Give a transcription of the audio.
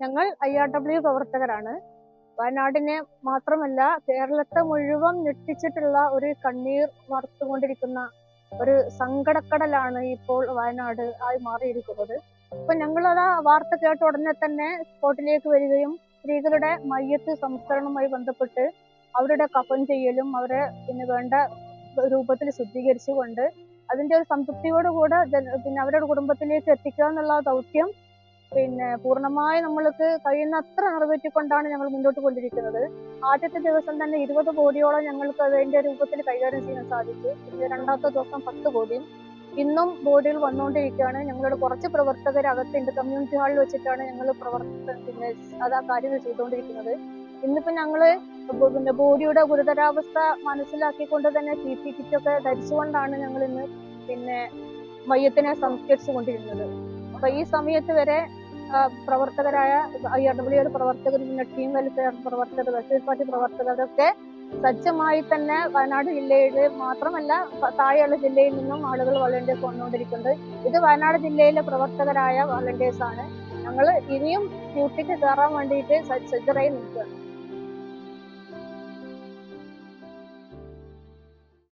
ഞങ്ങൾ I R W പ്രവർത്തകരാണ്. വയനാടിനെ മാത്രമല്ല കേരളത്തെ മുഴുവൻ ഞെട്ടിച്ചിട്ടുള്ള ഒരു കണ്ണീർ മറത്തുകൊണ്ടിരിക്കുന്ന ഒരു സങ്കടക്കടലാണ് ഇപ്പോൾ വയനാട് ആയി മാറിയിരിക്കുന്നത്. അപ്പൊ ഞങ്ങളത് ആ വാർത്ത കേട്ട ഉടനെ തന്നെ സ്പോട്ടിലേക്ക് വരികയും സ്ത്രീകളുടെ മയ്യത്ത് സംസ്കരണവുമായി ബന്ധപ്പെട്ട് അവരുടെ കഫൻ ചെയ്യലും അവരെ പിന്നെ വേണ്ട രൂപത്തിൽ ശുദ്ധീകരിച്ചുകൊണ്ട് അതിന്റെ ഒരു സംതൃപ്തിയോടുകൂടെ പിന്നെ അവരുടെ കുടുംബത്തിലേക്ക് എത്തിക്കുക എന്നുള്ള ദൗത്യം പിന്നെ പൂർണമായി നമ്മൾക്ക് കഴിയുന്നത്ര നിറവേറ്റിക്കൊണ്ടാണ് ഞങ്ങൾ മുന്നോട്ട് കൊണ്ടിരിക്കുന്നത്. ആദ്യത്തെ ദിവസം തന്നെ ഇരുപത് കോടിയോളം ഞങ്ങൾക്ക് അതിന്റെ രൂപത്തിൽ കൈകാര്യം ചെയ്യാൻ സാധിച്ചു. രണ്ടാമത്തെ ദിവസം പത്ത് കോടിയും ഇന്നും ബോഡികൾ വന്നുകൊണ്ടിരിക്കുകയാണ്. ഞങ്ങളുടെ കുറച്ച് പ്രവർത്തകർ അകത്തുണ്ട് കമ്മ്യൂണിറ്റി ഹാളിൽ വെച്ചിട്ടാണ് ഞങ്ങൾ പ്രവർത്തന പിന്നെ അത് ആ കാര്യങ്ങൾ ചെയ്തുകൊണ്ടിരിക്കുന്നത്. ഇന്നിപ്പോ ഞങ്ങൾ പിന്നെ ബോഡിയുടെ ഗുരുതരാവസ്ഥ മനസ്സിലാക്കിക്കൊണ്ട് തന്നെ പി പി കിറ്റൊക്കെ ധരിച്ചുകൊണ്ടാണ് ഞങ്ങൾ ഇന്ന് പിന്നെ മയ്യത്തിനെ സംസ്കരിച്ചു കൊണ്ടിരുന്നത് അപ്പൊ ഈ സമയത്ത് വരെ പ്രവർത്തകരായ ഐ ആർ ഡബ്ല്യു പ്രവർത്തകർ പിന്നെ ടീം വെൽഫെയർ പ്രവർത്തകർ വെൽഫെയർ പാർട്ടി പ്രവർത്തകരൊക്കെ സജ്ജമായി തന്നെ വയനാട് ജില്ലയിൽ മാത്രമല്ല താഴെയുള്ള ജില്ലയിൽ നിന്നും ആളുകൾ വളണ്ടിയേഴ്സ് വന്നുകൊണ്ടിരിക്കുന്നത് ഇത് വയനാട് ജില്ലയിലെ പ്രവർത്തകരായ വളണ്ടിയേഴ്സ് ആണ്. ഞങ്ങൾ ഇനിയും ഡ്യൂട്ടിക്ക് കയറാൻ വേണ്ടിയിട്ട് സജ്ജരായി നിൽക്കുകയാണ്.